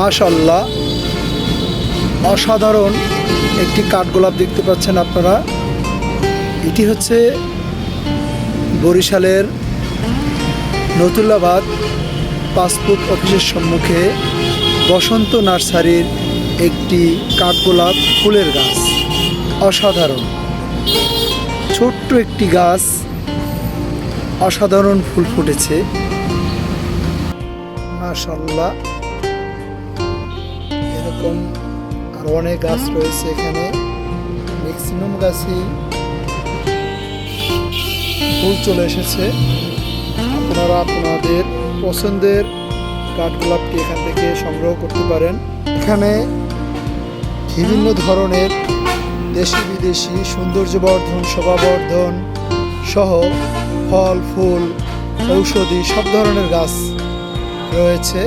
মাশাল্লাহ অসাধারণ একটি কাঠগোলাপ দেখতে পাচ্ছেন আপনারা। এটি হচ্ছে বরিশালের নতুল্লাবাদ পাসপোর্ট অফিসের সম্মুখে বসন্ত নার্সারির একটি কাঠগোলাপ ফুলের গাছ। অসাধারণ। ছোট্ট একটি গাছ। অসাধারণ ফুল ফুটেছে। মাশাল্লাহ এরকম আরও অনেক গাছ রয়েছে এখানে। ম্যাক্সিমাম গাছই ফুল চলে এসেছে। আপনারা আপনাদের পছন্দের কাঠগোলাপটি এখান থেকে সংগ্রহ করতে পারেন। এখানে বিভিন্ন ধরনের দেশি বিদেশি সৌন্দর্যবর্ধন শোভাবর্ধন সহ ফল ফুল ঔষধি সব ধরনের গাছ রয়েছে।